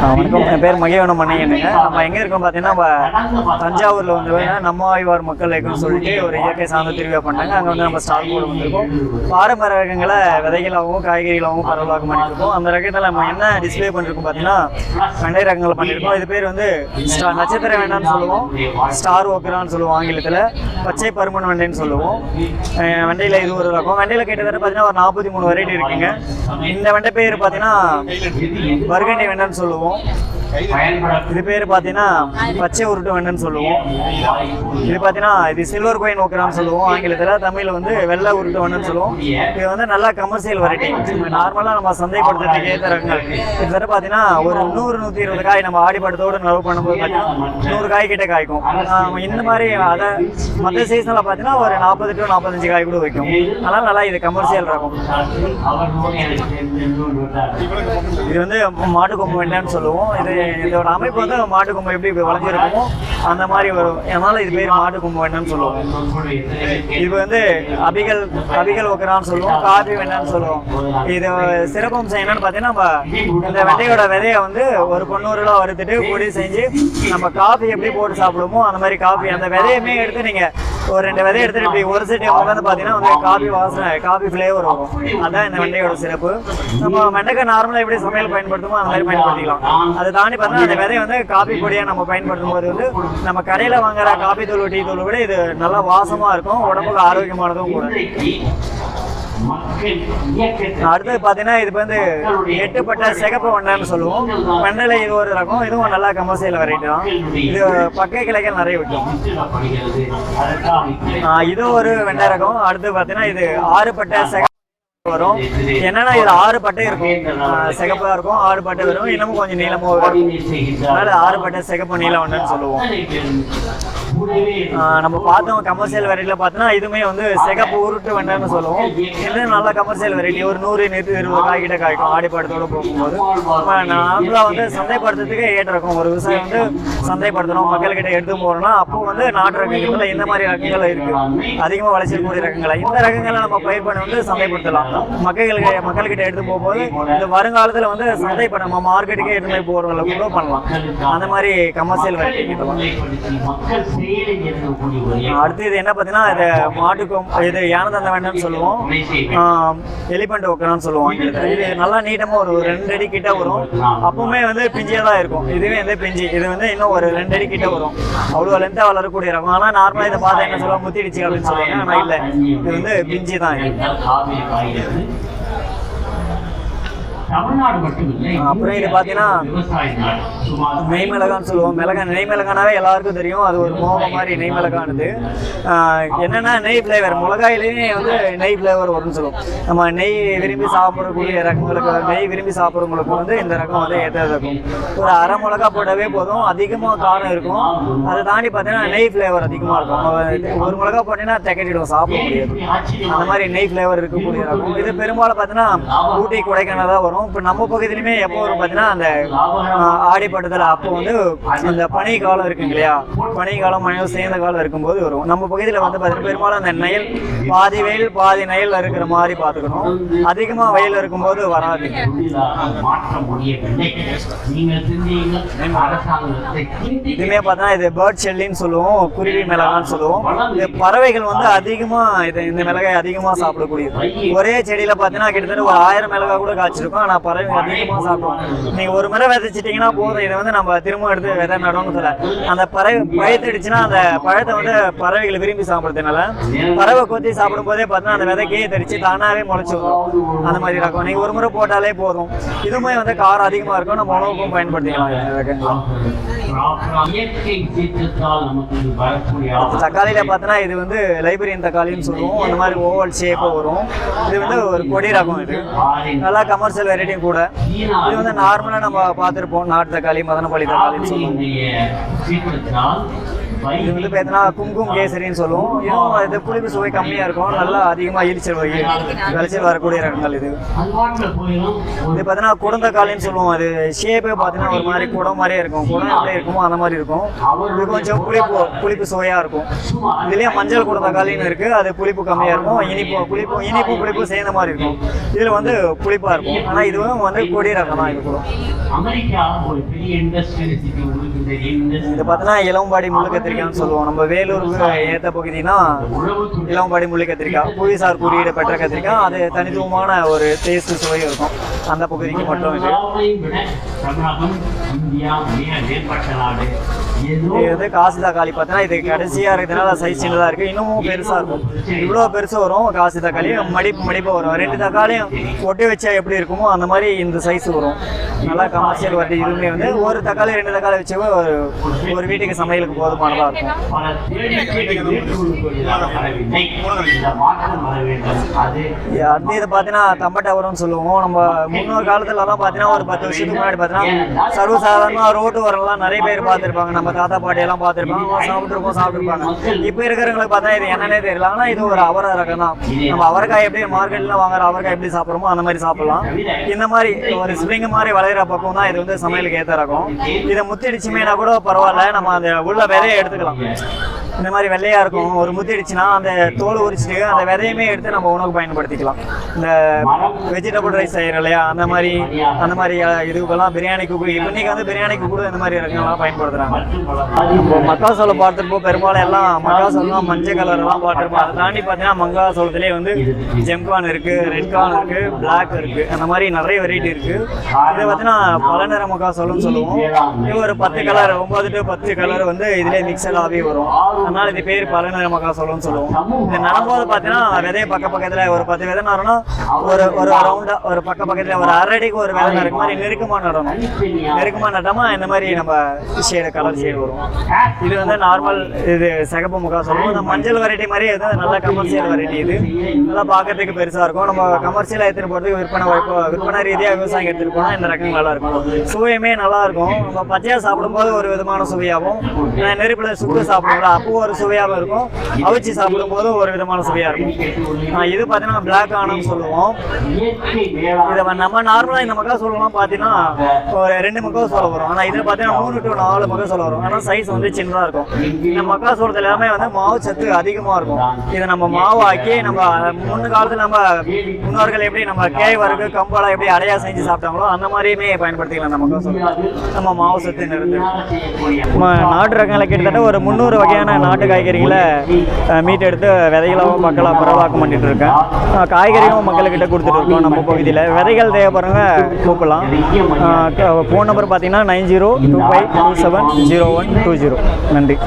வணக்கம் என் பேர் மகிவனம் மணியனுங்க நம்ம எங்கே இருக்கோம் பார்த்தீங்கன்னா நம்ம தஞ்சாவூரில் வந்து நம்ம ஆய்வார் மக்கள் இயக்கம்னு சொல்லிட்டு ஒரு இயற்கை சார்ந்த திருவிழா பண்ணாங்க. அங்கே வந்து நம்ம ஸ்டால் போர்டு வந்திருக்கோம். பாரம்பரிய ரகங்களை விதைகளாகவும் காய்கறிகளாகவும் பரவலாக பண்ணியிருக்கோம் அந்த ரகத்தில் நம்ம என்ன டிஸ்ப்ளே பண்ணிருக்கோம் பார்த்தீங்கன்னா வெண்டை ரகங்களை பண்ணியிருக்கோம் இது பேர் வந்து ஸ்டா நட்சத்திர வேண்டான்னு சொல்லுவோம். ஸ்டார் ஓக்கரான்னு சொல்லுவோம் ஆங்கிலத்தில். பச்சை பருமன் வெண்டைன்னு சொல்லுவோம். அஹ் வெண்டையில் இது ஒரு ரகம். வெண்டையில் கிட்டத்தட்ட பார்த்தீங்கன்னா ஒரு நாற்பத்தி மூணு வெரைட்டி இருக்குங்க. இந்த வெண்டை பேர் பார்த்தீங்கன்னா வருகண்டி வெண்டைன்னு சொல்லுவோம். bom? இது பேர் பார்த்தீங்கன்னா பச்சை உருட்டு வெண்டைன்னு சொல்லுவோம். இது பார்த்தீங்கன்னா இது சில்வர் கோயின் ஓக்கரான்னு சொல்லுவோம். ஆங்கிலத்தில் தமிழில் வந்து வெள்ளை உருட்டு வெண்டைன்னு சொல்லுவோம். இது வந்து நல்லா கமர்ஷியல் வெரைட்டி நார்மலாக நம்ம சந்தைப்படுத்துறதுக்கு ஏற்ற ரகங்கள். கிட்டத்தட்ட பார்த்தீங்கன்னா ஒரு நூறு நூற்றி இருபது காய் நம்ம ஆடிப்படத்தோடு நடவு பண்ணும்போது பார்த்தீங்கன்னா நூறு காய் கிட்ட காய்க்கும். இந்த மாதிரி அதை மற்ற சீசனில் பார்த்தீங்கன்னா ஒரு நாற்பது டு நாற்பத்தஞ்சு காய் கூட வைக்கும். அதனால் நல்லா இது கமர்ஷியல் ரகம். இது வந்து மாட்டு கொம்பு வெண்டைன்னு சொல்லுவோம். இது இதோட அமைப்பு வந்து மாட்டு கொம்பு எப்படி வளைஞ்சிருக்குமோ அந்த மாதிரி வரும் அதனால இது பேர் மாட்டு கொம்பு என்னன்னு சொல்லுவோம். இது வந்து அபிகள் அபிகள் ஒக்கரான்னு சொல்லுவோம் காபி என்னன்னு சொல்லுவோம். இது சிறப்பம்சம் என்னன்னு பார்த்தீங்கன்னா நம்ம இந்த வெண்டையோட விதையை வந்து ஒரு பொண்ணூறுல வறுத்துட்டு பொடி செஞ்சு நம்ம காஃபி எப்படி போட்டு சாப்பிடுவோமோ அந்த மாதிரி காஃபி அந்த விதையுமே எடுத்து நீங்க ஒரு ரெண்டு விதையை எடுத்துட்டு இப்படி ஒரு செட்டி உட்காந்து பார்த்தீங்கன்னா வந்து காஃபி வாசனை காஃபி ஃப்ளேவர் வரும். அதான் இந்த வெண்டையோட சிறப்பு. நம்ம வெண்டைக்காய் நார்மலாக எப்படி சமையல் பயன்படுத்துமோ அந்த மாதிரி பயன்படுத்திக்கலாம். அதை தாண்டி பார்த்தா அந்த விதையை வந்து காபி பொடியாக நம்ம பயன்படுத்தும் போது வந்து நம்ம கடையில் வாங்குற காபி தூள் டீ தூள் விட இது நல்லா வாசமாக இருக்கும் உடம்புக்கு ஆரோக்கியமானதும் கூட. அடுத்தது பார்த்தீங்கன்னா இது வந்து எட்டுப்பட்ட சிகப்பு வெண்டைன்னு சொல்லுவோம். வெண்ணில இது ஒரு ரகம் இதுவும் நல்லா கமர்சியல் வெரைட்டி தான். இது பக்கை கிளைகள் நிறைய விட்டோம் இது ஒரு வெண்டை ரகம். அடுத்து பார்த்தீங்கன்னா இது ஆறுபட்ட சிகப்பு வரும். என்னன்னா இது ஆறு பட்டை இருக்கும். சிகப்பா இருக்கும். ஆறு பட்டை வரும். இன்னமும் கொஞ்சம் நீளமும் வரும். அதனால ஆறு பட்டை சிகப்பு நீளம் வெண்டைன்னு சொல்லுவோம். நம்ம பார்த்தோம் கமர்ஷியல் வெரைட்டியில் பார்த்தோன்னா இதுவுமே வந்து சிகப்பு உருட்டு வெண்டைன்னு சொல்லுவோம். இது நல்ல கமர்ஷியல் வெரைட்டி ஒரு நூறு நூற்றி இருபது காய் கிட்ட காய்க்கும் ஆடிப்படத்தோட போகும்போது. நம்ம வந்து சந்தைப்படுத்துறதுக்கு ஏற்ற ஒரு விவசாயம் வந்து சந்தைப்படுத்தணும். மக்கள்கிட்ட எடுத்து போகிறோம்னா அப்போ வந்து நாட்டு ரகங்கள்ல இந்த மாதிரி ரகங்கள் இருக்கு. அதிகமாக விளைச்சக்கூடிய ரகங்களை இந்த ரகங்களை நம்ம பயிர் பண்ணி வந்து சந்தைப்படுத்தலாம். மக்களுக்கு மக்கள்கிட்ட எடுத்து போகும்போது இந்த வருங்காலத்தில் வந்து சந்தைப்பட நம்ம மார்க்கெட்டுக்கே எடுத்து போய் போகிறவங்கள கூட பண்ணலாம். அந்த மாதிரி கமர்ஷியல் வெரைட்டி அடுத்து இது என்ன பார்த்தீங்கன்னா இது மாட்டுக்கும் இது யானதந்த வேண்டாம்னு சொல்லுவோம். எலிபெண்ட் ஒக்கரான்னு சொல்லுவோம். இது நல்லா நீட்டமாக ஒரு ரெண்டு அடி கிட்ட வரும். அப்பவுமே வந்து பிஞ்சியாக தான் இருக்கும். இதுவே வந்து பிஞ்சி. இது வந்து இன்னும் ஒரு ரெண்டு அடி கிட்ட வரும். அவ்வளோ லென்த்தாக வளரக்கூடிய ரகம் ஆனால் நார்மலாக இதை பார்த்தா என்ன சொல்லுவாங்க? முத்திடுச்சு அப்படின்னு சொல்லுவாங்க. ஆனால் இல்லை. இது வந்து பிஞ்சி தான் மட்டுமில்லை அப்புறம் இது பார்த்தீங்கன்னா நெய் மிளகான்னு சொல்லுவோம். மிளகா நெய் மிளகானாவே எல்லாருக்கும் தெரியும். அது ஒரு மோகம் மாதிரி நெய் மிளகானது என்னன்னா நெய் ஃப்ளேவர் மிளகாயிலேயே வந்து நெய் ஃப்ளேவர் வரும்னு சொல்லுவோம். நம்ம நெய் விரும்பி சாப்பிடக்கூடிய ரகங்களுக்கு நெய் விரும்பி சாப்பிட்றவங்களுக்கு வந்து இந்த ரகம் வந்து ஏற்றது இருக்கும். ஒரு அரை மிளகா போட்டாவே போதும். அதிகமாக காரம் இருக்கும். அதை தாண்டி பார்த்தீங்கன்னா நெய் ஃப்ளேவர் அதிகமாக இருக்கும். ஒரு மிளகா போட்டீங்கன்னா திகட்டிடும் சாப்பிட முடியாது. அந்த மாதிரி நெய் ஃப்ளேவர் இருக்கக்கூடிய ரகம். இது பெரும்பாலும் பார்த்தீங்கன்னா ஊட்டி கொடைக்கானல் தான் வரும். இப்போ நம்ம பகுதியிலுமே எப்போ வரும் பார்த்தீங்கன்னா அந்த ஆடிப்பட்டத்தில் அப்போ வந்து அந்த பனி காலம் இருக்குங்க இல்லையா? பனி காலம் மழையும் சேர்ந்த காலம் இருக்கும்போது வரும். நம்ம பகுதியில் வந்து பார்த்தீங்கன்னா பெரும்பாலும் அந்த நெல் பாதி வெயில் பாதி நெயல் இருக்கிற மாதிரி பார்த்துக்கணும். அதிகமாக வெயில் இருக்கும்போது வராது. இதுமே பார்த்தா இது பேர்ட் ஷெல்லின்னு சொல்லுவோம் குருவி மிளகான்னு சொல்லுவோம். இது பறவைகள் வந்து அதிகமாக இது இந்த மிளகாய் அதிகமாக சாப்பிடக்கூடியது. ஒரே செடியில் பார்த்தீங்கன்னா கிட்டத்தட்ட ஒரு ஆயிரம் மிளகாய் கூட காய்ச்சிருக்கும். ஆனால் பறவைகள் அதிகமாக சாப்பிடும் நீங்கள் ஒரு முறை விதைச்சிட்டிங்கன்னா போதும். இதை வந்து நம்ம திரும்ப எடுத்து விதை நடணும்னு சொல்ல அந்த பறவை பழத்தடிச்சுன்னா அந்த பழத்தை வந்து பறவைகள் விரும்பி சாப்பிட்றதுனால பறவை கொத்தி சாப்பிடும் போதே பார்த்தீங்கன்னா அந்த விதைக்கே தெரிச்சு தானாகவே முளைச்சி வரும் அந்த மாதிரி இருக்கும் நீங்கள் ஒரு முறை போட்டாலே போதும். இதுவுமே வந்து காரம் அதிகமாக இருக்கும். நம்ம உணவுக்கும் பயன்படுத்திக்கலாம். இந்த தக்காளியில பார்த்தோன்னா இது வந்து லைப்ரரியன் தக்காளின்னு சொல்லுவோம். அந்த மாதிரி ஓவல் ஷேப்பாக வரும். இது வந்து ஒரு கொடி ரகம் இது. நல்லா கமர்ஷியல் வெரைட்டியும் கூட. இது வந்து நார்மலாக நம்ம பார்த்துருப்போம் நாட்டு தக்காளி மதனப்பள்ளி தக்காளின்னு சொல்லுவோம். இது வந்து பார்த்தீங்கன்னா குங்குமம் கேசரின்னு சொல்லுவோம். இதுவும் இது புளிப்பு சுவை கம்மியாக இருக்கும். நல்லா அதிகமாக ஈரிச்சல் வகை விளைச்சல் வரக்கூடிய ரகங்கள் இது. இது பார்த்தீங்கன்னா குடந்தக்காளின்னு சொல்லுவோம். அது ஷேப்பே பார்த்தீங்கன்னா ஒரு மாதிரி குடம் மாதிரியே இருக்கும். குடம் எப்படி இருக்குமோ அந்த மாதிரி இருக்கும். இது கொஞ்சம் புளிப்பு புளிப்பு சுவையாக இருக்கும். இதுலயே மஞ்சள் குடந்தக்காளின்னு இருக்கு. அது புளிப்பு கம்மியாக இருக்கும். இனிப்பு புளிப்பு இனிப்பு புளிப்பு சேர்ந்த மாதிரி இருக்கும். இதில் வந்து புளிப்பாக இருக்கும். ஆனால் இதுவும் வந்து கொடி ரகம் தான் இது கூட. இது பார்த்தீங்கன்னா இளம்பாடி முள்ளு கத்திரிக்காய்னு சொல்லுவோம். நம்ம வேலூர் ஏற்ற பகுதினா இளம்பாடி முள்ளு கத்திரிக்காய் புவிசார் குறியீடு பெற்ற கத்திரிக்காய் அது தனித்துவமான ஒரு டேஸ்ட் சுவை இருக்கும். அந்த பகுதிக்கு மட்டும் இது இது வந்து காசி தக்காளி பார்த்தீங்கன்னா இது கடைசியாக இருக்கிறதுனால சைஸ் சின்னதாக இருக்குது இன்னமும் பெருசாக இருக்கும். இவ்வளோ பெருசு வரும் காசி தக்காளி மடிப்பு மடிப்பு வரும். ரெண்டு தக்காளியும் ஒட்டி வச்சா எப்படி இருக்குமோ அந்த மாதிரி இந்த சைஸ் வரும். நல்லா கமர்ஷியல் வருது இதுவுமே வந்து ஒரு தக்காளி ரெண்டு தக்காளி வச்சு ஒரு ஒரு வீட்டுக்கு சமையலுக்கு போதுமானதாக இருக்கும். அது இதை பார்த்தீங்கன்னா தம்பட்டவரம்னு சொல்லுவோம். நம்ம முன்னோர் காலத்துலலாம் பார்த்தீங்கன்னா ஒரு பத்து வருஷத்துக்கு முன்னாடி பார்த்தீங்கன்னா சர்வசாதாரணமாக ரோட்டு வரலாம் நிறைய பேர் பார்த்துருப்பாங்க. நம்ம தாத்தா பாட்டி எல்லாம் பார்த்துருப்பாங்க அவங்க சாப்பிட்டுருப்பாங்க. இப்போ இருக்கிறவங்களுக்கு பார்த்தா இது என்னன்னே தெரியல. ஆனால் இது ஒரு அவரை ரகம் தான். நம்ம அவரைக்காய் எப்படி மார்க்கெட்டில் வாங்குற அவரைக்காய் எப்படி சாப்பிட்றோமோ அந்த மாதிரி சாப்பிடலாம். இந்த மாதிரி ஒரு ஸ்ப்ரிங் மாதிரி வளையிற பக்கம் தான் இது வந்து சமையலுக்கு ஏற்ற ரகம். இதை முத்திடிச்சுமேனா கூட பரவாயில்ல. நம்ம அந்த உள்ள விதையை எடுத்துக்கலாம். இந்த மாதிரி வெள்ளையா இருக்கும். ஒரு முத்திடுச்சுன்னா அந்த தோல் உரிச்சிட்டு அந்த விதையுமே எடுத்து நம்ம உணவு பயன்படுத்திக்கலாம். இந்த வெஜிடபிள் ரைஸ் செய்யறோம் இல்லையா? அந்த மாதிரி அந்த மாதிரி இதுக்கெல்லாம் பிரியாணிக்கு இப்போ இன்னைக்கு வந்து பிரியாணிக்கு கூட இந்த மாதிரி ரகங்கள்லாம் பயன்படுத்துறாங்க. இப்போ மக்காசோளம் பார்த்துருப்போம் பெரும்பாலும் எல்லாம் மக்காசோளம் மஞ்சள் கலர் எல்லாம் பார்த்துருப்போம். அதை தாண்டி பார்த்தீங்கன்னா மங்காசோளத்துலேயே வந்து ஜெம்கான் இருக்கு ரெட் கான் இருக்கு பிளாக் இருக்கு. அந்த மாதிரி நிறைய வெரைட்டி இருக்கு. இதை பார்த்தீங்கன்னா பல நிற மக்காசோளம்னு சொல்லுவோம். இது ஒரு பத்து கலர் ஒன்பது டு பத்து கலர் வந்து இதுலேயே மிக்சட் வரும். அதனால இது பேர் பல நிற மக்காசோளம்னு சொல்லுவோம். இது நடும்போது பார்த்தீங்கன்னா விதைய பக்க பக்கத்தில் ஒரு பத்து விதை நடனா ஒரு ஒரு ரவுண்டா ஒரு பக்க பக்கத்துல ஒரு அரை அடிக்கு ஒரு வேலை நடக்கு மாதிரி நெருக்கமா நடணும் நெருக்கமா நடமா இந்த மாதிரி நம்ம ஷேடு கலர் ஷேடு வரும் இது வந்து நார்மல் இது சிகப்பு முகா சொல்லுவோம். இந்த மஞ்சள் வெரைட்டி மாதிரி இது நல்ல கமர்ஷியல் வெரைட்டி இது. நல்லா பார்க்கறதுக்கு பெருசா இருக்கும். நம்ம கமர்ஷியலா எடுத்துட்டு போறதுக்கு விற்பனை வாய்ப்பு விற்பனை ரீதியா விவசாயம் எடுத்துட்டு போனால் இந்த ரகம் நல்லா இருக்கும். சுவையுமே நல்லா இருக்கும். நம்ம பச்சையாக சாப்பிடும்போது ஒரு விதமான சுவையாகவும் நெருப்புல சுட்டு சாப்பிடுவோம்ல அப்போ ஒரு சுவையாகவும் இருக்கும். அவிச்சு சாப்பிடும்போது ஒரு விதமான சுவையாக இருக்கும். இது பார்த்தீங்கன்னா பிளாக் ஆனம்னு சொல்லுவோம். இதை நம்ம நார்மலாக இந்த மக்கா சொல்லலாம் பார்த்தீங்கன்னா ஒரு ரெண்டு மக்கள் சொல்ல வரும். ஆனால் இதில் பார்த்தீங்கன்னா மூணு டு நாலு மக்கள் சொல்ல வரும். ஆனால் சைஸ் வந்து சின்னதாக இருக்கும். இந்த மக்கா சோளத்தில் எல்லாமே வந்து மாவு சத்து அதிகமாக இருக்கும். இதை நம்ம மாவாக்கி நம்ம முன்னு காலத்தில் நம்ம முன்னோர்கள் எப்படி நம்ம கேழ்வரகு கம்பாலா எப்படி அடையா செஞ்சு சாப்பிட்டாங்களோ அந்த மாதிரியுமே பயன்படுத்திக்கலாம் நம்ம மக்கா நம்ம மாவு சத்து நம்ம நாட்டு ரகங்களை கிட்டத்தட்ட ஒரு முந்நூறு வகையான நாட்டு காய்கறிகளை மீட்டெடுத்து மீட் எடுத்து விதைகளாகவும் மக்களாக பரவலாக்கம் பண்ணிட்டு இருக்கேன். காய்கறிகளும் காய்கறியும் மக்கள்கிட்ட கொடுத்துட்டு இருக்கோம் நம்ம பகுதியில். விதைகள் தேவைப்படுறவங்க கூப்பிடலாம் ஃபோன் நம்பர் பார்த்தீங்கன்னா nine zero two five two seven zero one two zero. நன்றி.